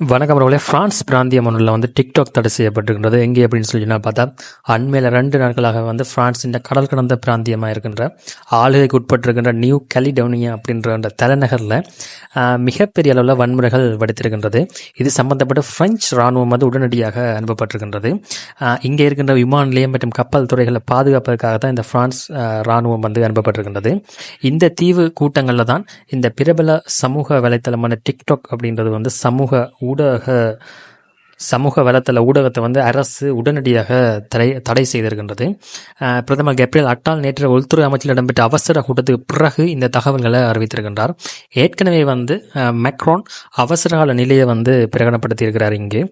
வணக்கம் அவர்களே. பிரான்ஸ் பிராந்திய ஒன்றில் வந்து டிக்டாக் தடை செய்யப்பட்டிருக்கின்றது. எங்கே அப்படின்னு சொல்லி நான் பார்த்தா அண்மையில் ரெண்டு நாட்களாக வந்து பிரான்ஸின் கடல் கடந்த பிராந்தியமாக இருக்கின்ற ஆளுகைக்கு உட்பட்டிருக்கின்ற நியூ கலிடோனியா அப்படின்ற அந்த தலைநகரில் மிகப்பெரிய அளவில் வன்முறைகள் வெடித்திருக்கின்றது. இது சம்பந்தப்பட்ட பிரெஞ்சு இராணுவம் வந்து உடனடியாக அனுப்பப்பட்டிருக்கின்றது. இங்கே இருக்கின்ற விமான நிலையம் மற்றும் கப்பல் துறைகளை பாதுகாப்பதற்காக தான் இந்த பிரான்ஸ் இராணுவம் வந்து அனுப்பப்பட்டிருக்கின்றது. இந்த தீவு கூட்டங்களில் தான் இந்த பிரபல சமூக வலைத்தளமான டிக்டாக் அப்படின்றது வந்து சமூக ஊடாக சமூக வலைத்தள ஊடகத்தை வந்து அரசு உடனடியாக தடை தடை செய்திருக்கின்றது. பிரதமர் கப்ரியல் அட்டால் நேற்று உள்துறை அமைச்சில் இடம்பெற்ற அவசர கூட்டத்துக்கு பிறகு இந்த தகவல்களை அறிவித்திருக்கின்றார். ஏற்கனவே வந்து மெக்ரோன் அவசரகால நிலையை வந்து பிரகடனப்படுத்தியிருக்கிறார் இங்கு.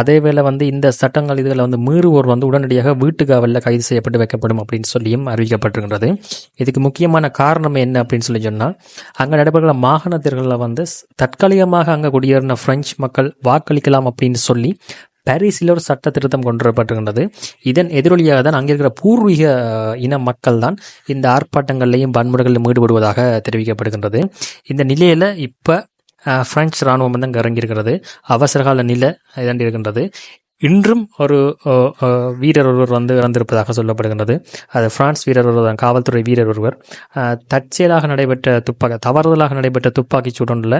அதேவேளை வந்து இந்த சட்டங்கள் இதுகளை வந்து மீறுவோர் வந்து உடனடியாக வீட்டு காவலில் கைது செய்யப்பட்டு வைக்கப்படும் அப்படின்னு சொல்லியும் அறிவிக்கப்பட்டிருக்கின்றது. இதுக்கு முக்கியமான காரணம் என்ன அப்படின்னு சொல்லி சொன்னால் அங்கே நடைபெறுகிற மாகாண தேர்தலில் வந்து தற்காலிகமாக அங்கே குடியேறின பிரெஞ்சு மக்கள் வாக்களிக்கலாம் அப்படின்னு சொல்லி பாரிஸில் ஒரு சட்ட திருத்தம் கொண்டு வரப்பட்டிருக்கின்றது. இதன் எதிரொலியாக தான் அங்கே இருக்கிற பூர்வீக இன மக்கள் தான் இந்த ஆர்ப்பாட்டங்கள்லையும் வன்முறைகளிலும் ஈடுபடுவதாக தெரிவிக்கப்படுகின்றது. இந்த நிலையில் இப்போ பிரெஞ்சு இராணுவம் வந்து அங்கே இறங்கியிருக்கிறது. அவசரகால நிலை இதாண்டி இருக்கின்றது இன்றும் ஒரு வீரர் ஒருவர் வந்து இறந்திருப்பதாக சொல்லப்படுகின்றது. அது பிரான்ஸ் வீரர் ஒருவர் தான் காவல்துறை வீரர் ஒருவர். தற்செயலாக நடைபெற்ற துப்பாக்கி தவறுதலாக நடைபெற்ற துப்பாக்கி சூடொன்றில்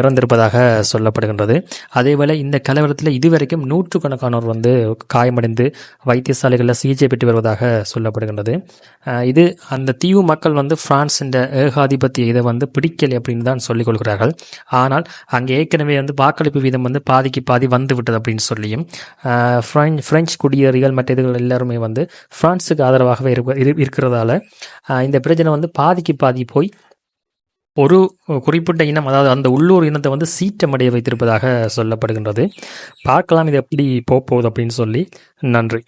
இறந்திருப்பதாக சொல்லப்படுகின்றது. அதேவேளை இந்த கலவரத்தில் இதுவரைக்கும் நூற்றுக்கணக்கானோர் வந்து காயமடைந்து வைத்தியசாலைகளில் சிகிச்சை பெற்று வருவதாக சொல்லப்படுகின்றது. இது அந்த தீவு மக்கள் வந்து பிரான்ஸ் என்ற ஏகாதிபத்திய இதை வந்து பிடிக்கலை அப்படின்னு தான் சொல்லிக் கொள்கிறார்கள். ஆனால் அங்கே ஏற்கனவே வந்து வாக்களிப்பு வீதம் வந்து பாதிக்கு பாதி வந்து விட்டது அப்படின்னு சொல்லியும் ஃப்ரெஞ்ச் பிரெஞ்சு குடியேறிகள் மற்ற இதுகள் எல்லாருமே வந்து ஃப்ரான்ஸுக்கு ஆதரவாகவே இருக்க- இரு- இருக்கிறதால இந்த பிரச்சனை வந்து பாதிக்கு பாதி போய் ஒரு குறிப்பிட்ட இனம் அதாவது அந்த உள்ளூர் இனத்தை வந்து சீற்றமடைய வைத்திருப்பதாக சொல்லப்படுகின்றது. பார்க்கலாம் இது எப்படி போகுது அப்படின்னு சொல்லி. நன்றி.